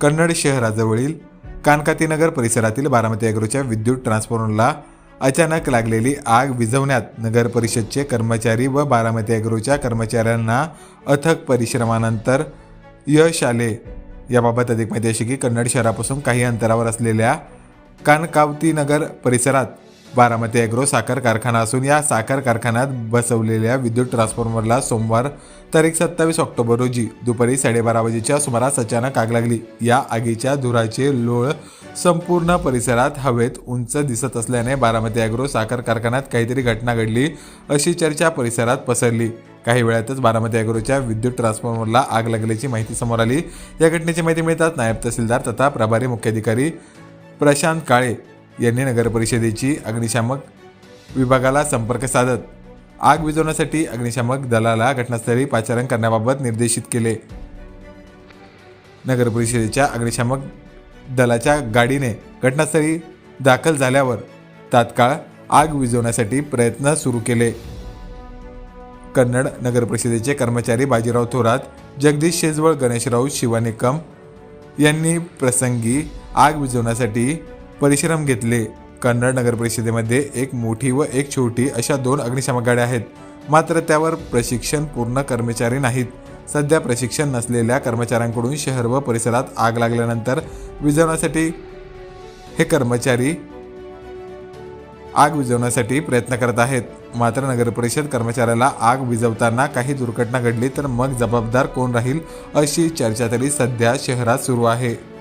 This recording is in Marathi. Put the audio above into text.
कन्नड शहराजवळील कानकातीनगर परिसरातील बारामती अॅग्रोच्या विद्युत ट्रान्सफॉर्मरला अचानक लागलेली आग विझवण्यात नगर परिषदचे कर्मचारी व बारामती अॅग्रोच्या कर्मचाऱ्यांना अथक परिश्रमानंतर यश आले. याबाबत अधिक माहिती अशी की कन्नड शहरापासून काही अंतरावर असलेल्या कानकावतीनगर परिसरात बारामती अॅग्रो साखर कारखाना असून या साखर कारखान्यात बसवलेल्या विद्युत ट्रान्सफॉर्मरला सोमवार तारीख सत्तावीस ऑक्टोबर रोजी दुपारी साडेबारा वाजेच्या सुमारास अचानक आग लागली. या आगीच्या धुराचे लोळ संपूर्ण परिसरात हवेत उंच दिसत असल्याने बारामती अॅग्रो साखर कारखान्यात काहीतरी घटना घडली अशी चर्चा परिसरात पसरली. काही वेळातच बारामती अॅग्रोच्या विद्युत ट्रान्सफॉर्मरला आग लागल्याची माहिती समोर आली. या घटनेची माहिती मिळतात नायब तहसीलदार तथा प्रभारी मुख्याधिकारी प्रशांत काळे यांनी नगरपरिषदेची अग्निशामक विभागाला संपर्क साधत आग विझवण्यासाठी अग्निशामक दलाला घटनास्थळी पाचारण करण्याबाबत निर्देशित केले. नगरपरिषदेच्या अग्निशामक दलाच्या गाडीने घटनास्थळी दाखल झाल्यावर तात्काळ आग विझवण्यासाठी प्रयत्न सुरू केले. कन्नड नगरपरिषदेचे कर्मचारी बाजीराव थोरात जगदीश शेजवळ गणेशराव शिवानिकम यांनी प्रसंगी आग विझवण्यासाठी परिश्रम घेतले. कन्नड नगर परिषदेमध्ये एक मोठी व एक छोटी अशा दोन अग्निशामक गाड्या आहेत. मात्र त्यावर प्रशिक्षण पूर्ण कर्मचारी नाहीत. सध्या प्रशिक्षण नसलेल्या कर्मचाऱ्यांकडून शहर व परिसरात आग लागल्यानंतर विझवण्यासाठी हे कर्मचारी आग विझवण्यासाठी प्रयत्न करत आहेत. मात्र नगर परिषद कर्मचाऱ्याला आग विझवताना काही दुर्घटना घडली तर मग जबाबदार कोण राहील अशी चर्चा तरी सध्या शहरात सुरू आहे.